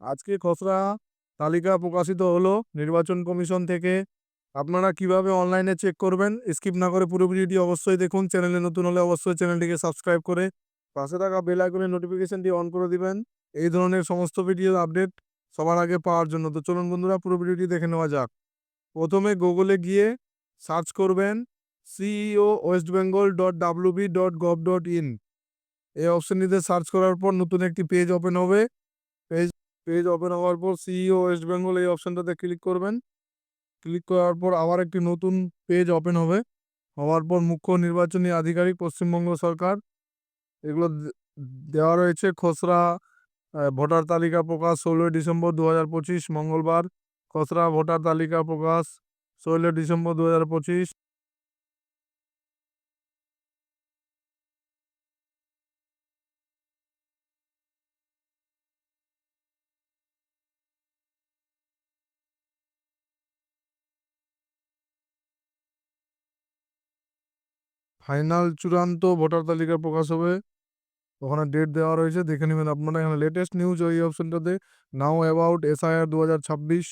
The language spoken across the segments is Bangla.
আজকে খসড়া তালিকা প্রকাশিত হলো নির্বাচন কমিশন থেকে। আপনারা কীভাবে অনলাইনে চেক করবেন? স্কিপ না করে পুরো ভিডিওটি অবশ্যই দেখুন। চ্যানেলে নতুন হলে অবশ্যই চ্যানেলটিকে সাবস্ক্রাইব করে পাশে থাকা বেল আইকনের নোটিফিকেশনটি অন করে দিবেন। এই ধরনের সমস্ত ভিডিওর আপডেট সবার আগে পাওয়ার জন্য। তো চলুন বন্ধুরা, পুরো ভিডিওটি দেখে নেওয়া যাক। প্রথমে গুগলে গিয়ে সার্চ করবেন CEO West Bengal dot WB dot gov dot in এই অপশনটিতে সার্চ করার পর নতুন একটি পেজ ওপেন হবে। পেজ পেজ ওপেন হওয়ার পর সিইও ওয়েস্ট বেঙ্গল এই অপশনটাতে ক্লিক করবেন। ক্লিক করার পর আবার একটি নতুন পেজ ওপেন হবে। হওয়ার পর মুখ্য নির্বাচনী আধিকারিক পশ্চিমবঙ্গ সরকার। এগুলো দেওয়া রয়েছে খসড়া ভোটার তালিকা প্রকাশ ষোলোই ডিসেম্বর দু হাজার পঁচিশ, মঙ্গলবার। খসড়া, ভোটার তালিকা প্রকাশ ষোলোই ডিসেম্বর দু হাজার পঁচিশ। ফাইনাল চূড়ান্ত ভোটার তালিকা প্রকাশ হবে। ওখানে ডেট দেওয়া রয়েছে, দেখে নেবেন আপনারা এখানে লেটেস্ট নিউজ ওই অপশনটাতে নাও অ্যাবাউট এসআইআর দু হাজার ছাব্বিশ,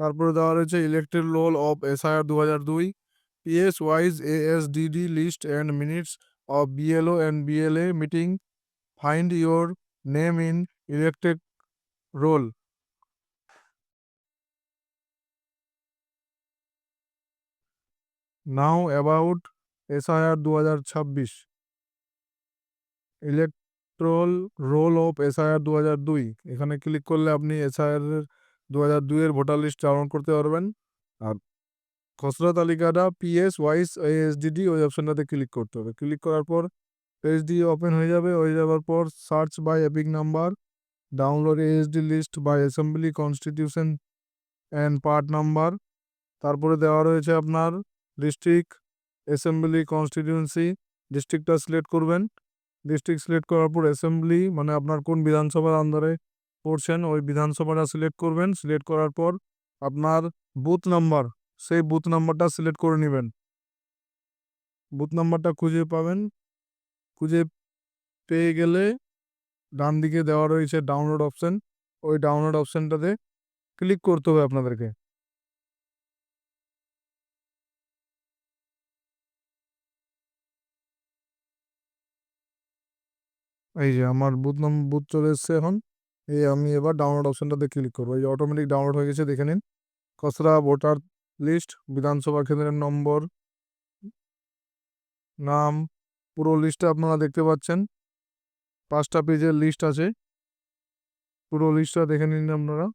তারপরে দেওয়া রয়েছে ইলেক্টেড রোল অফ এসআইআর দু হাজার দুই। PS wise ASDD list and minutes of BLO and BLA meeting find your name in elected roll now about SIR দু হাজার ছাব্বিশ। ইলেকট্রোল রোল অফ এসআইআর দু হাজার দুই। এখানে ক্লিক করলে আপনি এসআইআর দু হাজার দুইয়ের ভোটার লিস্ট ডাউনলোড করতে পারবেন। আর খসড়া তালিকাটা পিএস, ওয়াইস, এএসডিডি ওই অপশনটাতে ক্লিক করতে হবে। ক্লিক করার পর পেজ দিয়ে ওপেন হয়ে যাবে। হয়ে যাওয়ার পর search by EPIC number, download ASD list by assembly constitution and part number. তারপরে দেওয়া রয়েছে আপনার ডিস্ট্রিক্ট অ্যাসেম্বলি কনস্টিটিউয়েন্সি ডিস্ট্রিক্টটা সিলেক্ট করবেন। ডিস্ট্রিক্ট সিলেক্ট করার পর অ্যাসেম্বলি মানে আপনার কোন বিধানসভার আন্ডারে পড়ছেন, ওই বিধানসভাটা সিলেক্ট করবেন। সিলেক্ট করার পর আপনার বুথ নাম্বার সেই বুথ নাম্বারটা সিলেক্ট করে নেবেন। বুথ নাম্বারটা খুঁজে পাবেন। খুঁজে পেয়ে গেলে ডান দিকে দেওয়া রয়েছে ডাউনলোড অপশন ওই ডাউনলোড অপশনটাতে ক্লিক করতে হবে আপনাদেরকে। এই যে আমার বুথ নাম, বুথ চলে এসছে এখন। এই আমি এবার ডাউনলোড অপশনটাতে ক্লিক করব। এই অটোমেটিক ডাউনলোড হয়ে গেছে, দেখে নিন। খসড়া ভোটার লিস্ট বিধানসভা কেন্দ্রের নম্বর, নাম, পুরো লিস্টটা আপনারা দেখতে পাচ্ছেন। পাঁচটা পেজের লিস্ট আছে। পুরো লিস্টটা দেখে নিন আপনারা।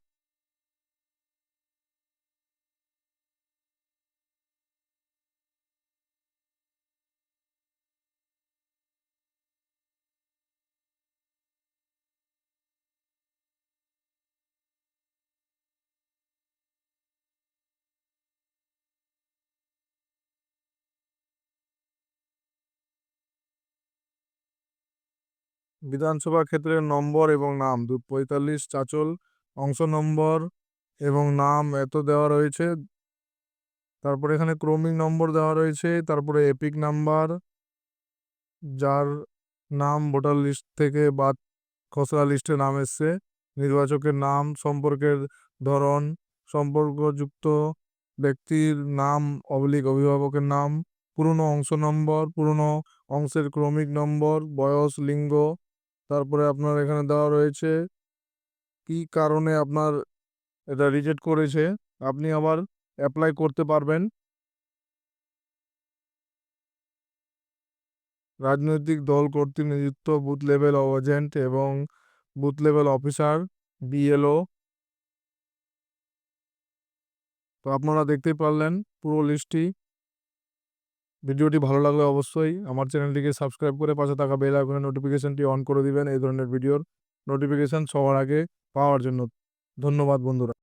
বিধানসভা ক্ষেত্রের নম্বর এবং নাম। দু পঁয়তাল্লিশ চাচল, অংশ নম্বর এবং নাম এত দেওয়া রয়েছে। তারপরে এখানে ক্রমিক নম্বর দেওয়া রয়েছে, তারপরে এপিক নাম্বার, যার নাম ভোটার লিস্ট থেকে বাদ খসড়া লিস্টে নাম এসছে। নির্বাচকের নাম, সম্পর্কের ধরন, সম্পর্কযুক্ত ব্যক্তির নাম, অবলিক অভিভাবকের নাম, পুরনো অংশ নম্বর, পুরনো অংশের ক্রমিক নম্বর, বয়স, লিঙ্গ তারপরে আপনার এখানে দেওয়া রয়েছে, কি কারণে আপনার এটা রিজেক্ট করেছে, আপনি আবার অ্যাপ্লাই করতে পারবেন। রাজনৈতিক দল কর্তৃক নিযুক্ত বুথ লেভেল এজেন্ট এবং বুথ লেভেল অফিসার বিএলও তো আপনারা দেখতে পারলেন পুরো লিস্টটি ভিডিওটি ভালো লাগলে অবশ্যই আমার চ্যানেলটিকে সাবস্ক্রাইব করে পাশে থাকা বেল আইকনের নোটিফিকেশনটি অন করে দিবেন। এই ধরনের ভিডিওর নোটিফিকেশন সবার আগে পাওয়ার জন্য। ধন্যবাদ বন্ধুরা।